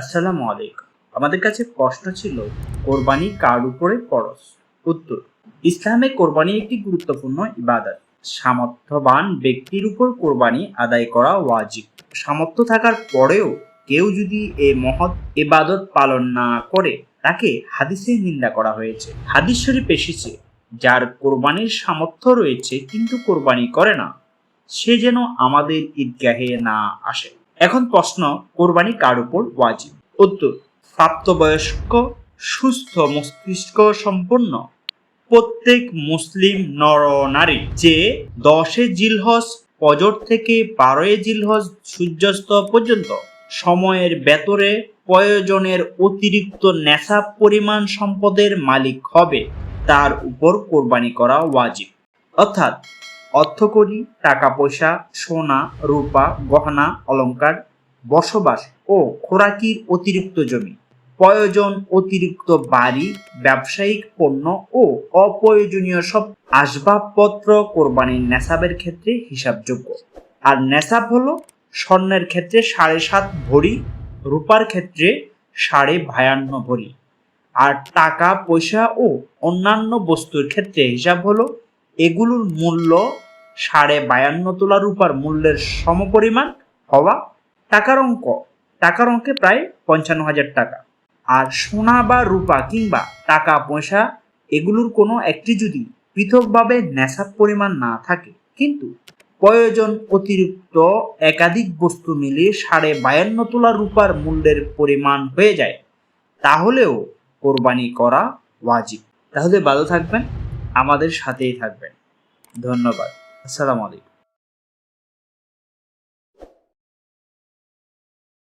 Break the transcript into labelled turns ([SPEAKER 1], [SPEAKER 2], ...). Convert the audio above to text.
[SPEAKER 1] আসসালামু আলাইকুম। আমাদের কাছে প্রশ্ন ছিল, কোরবানি কার উপরে ফরজ? উত্তর, ইসলামে কোরবানি একটি গুরুত্বপূর্ণ ইবাদত। সামর্থ্যবান ব্যক্তির উপর কোরবানি আদায় করা ওয়াজিব। সামর্থ্য থাকার পরেও কেউ যদি এ মহৎ ইবাদত পালন না করে, তাকে হাদিসে নিন্দা করা হয়েছে। হাদিস শরীফ এসেছে, যার কোরবানির সামর্থ্য রয়েছে, কিন্তু কোরবানি করে না। সে যেন আমাদের ঈদগাহে না আসে। এখন প্রশ্ন, কোরবানি কার উপর ওয়াজিব? উত্তর, প্রাপ্তবয়স্ক, সুস্থ মস্তিষ্ক সম্পন্ন। প্রত্যেক মুসলিম নর নারী যে দশে জিলহজ, ফজর থেকে বারোই জিলহজ সূর্যাস্ত পর্যন্ত সময়ের বেতরে প্রয়োজনের অতিরিক্ত নেশা পরিমাণ সম্পদের মালিক হবে, তার উপর কোরবানি করা ওয়াজিব। অর্থাৎ অর্থকরী টাকা পয়সা সোনা, রূপা, গহনা, অলংকার, বসবাস ও খোরাকির অতিরিক্ত জমি, প্রয়োজন অতিরিক্ত বাড়ি, ব্যবসায়িক পণ্য ও অপ্রয়োজনীয় সব আসবাবপত্র কোরবানির নেশাবের ক্ষেত্রে হিসাবযোগ্য। আর নেশাব হলো স্বর্ণের ক্ষেত্রে সাড়ে সাত ভরি, রূপার ক্ষেত্রে সাড়ে বায়ান্ন ভরি। আর টাকা, পয়সা ও অন্যান্য বস্তুর ক্ষেত্রে হিসাব হলো এগুলোর মূল্য সাড়ে বায়ান্ন তোলা রূপার মূল্যের সমপরিমাণ হওয়া টাকার অঙ্ক। টাকার অঙ্কে প্রায় পঞ্চান্ন হাজার টাকা। আর সোনা বা রূপা কিংবা টাকা পয়সা, এগুলোর কোনো একটি যদি পৃথকভাবে নেশার পরিমাণ না থাকে, কিন্তু প্রয়োজন অতিরিক্ত একাধিক বস্তু মিলিয়ে সাড়ে বায়ান্ন তোলা রূপার মূল্যের পরিমাণ হয়ে যায়, তাহলেও কোরবানি করা ওয়াজিব। তাহলে ভালো থাকবেন, আমাদের সাথেই থাকবেন। ধন্যবাদ। আসসালামু আলাইকুম।